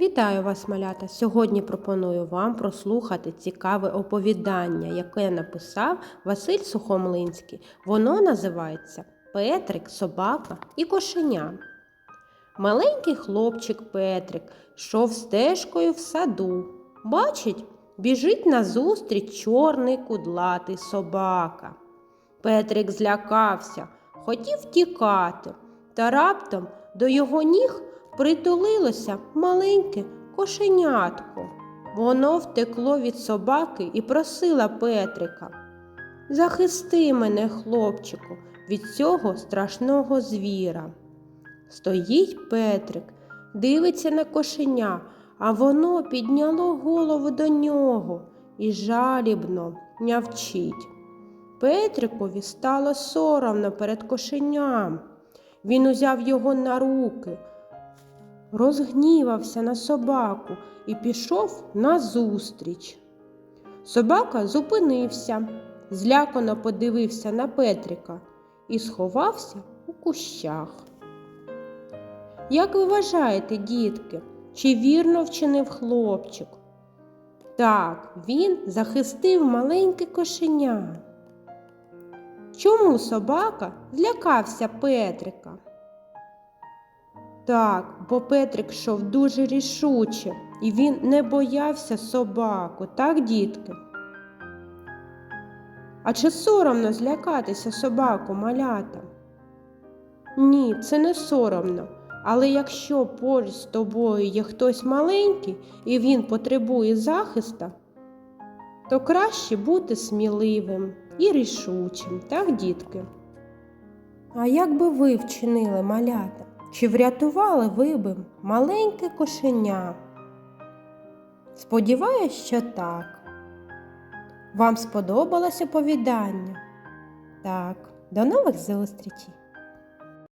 Вітаю вас, малята! Сьогодні пропоную вам прослухати цікаве оповідання, яке написав Василь Сухомлинський. Воно називається Петрик, собака і кошеня. Маленький хлопчик Петрик йшов стежкою в саду. Бачить, біжить назустріч чорний кудлатий собака. Петрик злякався, хотів тікати, та раптом до його ніг притулилося маленьке кошенятко. Воно втекло від собаки і просила Петрика. Захисти мене, хлопчику, від цього страшного звіра. Стоїть Петрик, дивиться на кошеня, а воно підняло голову до нього і жалібно нявчить. Петрикові стало соромно перед кошеням. Він узяв його на руки, розгнівався на собаку і пішов назустріч. Собака зупинився, злякано подивився на Петрика і сховався у кущах. Як ви вважаєте, дітки, чи вірно вчинив хлопчик? Так, він захистив маленьке кошеня. Чому собака злякався Петрика? Так, бо Петрик йшов дуже рішуче, і він не боявся собаку, так, дітки? А чи соромно злякатися собаку малята? Ні, це не соромно. Але якщо поруч з тобою є хтось маленький і він потребує захиста, то краще бути сміливим і рішучим, так, дітки? А як би ви вчинили малята? Чи врятували ви би маленьке кошеня? Сподіваюсь, що так. Вам сподобалось оповідання? Так, до нових зустрічей!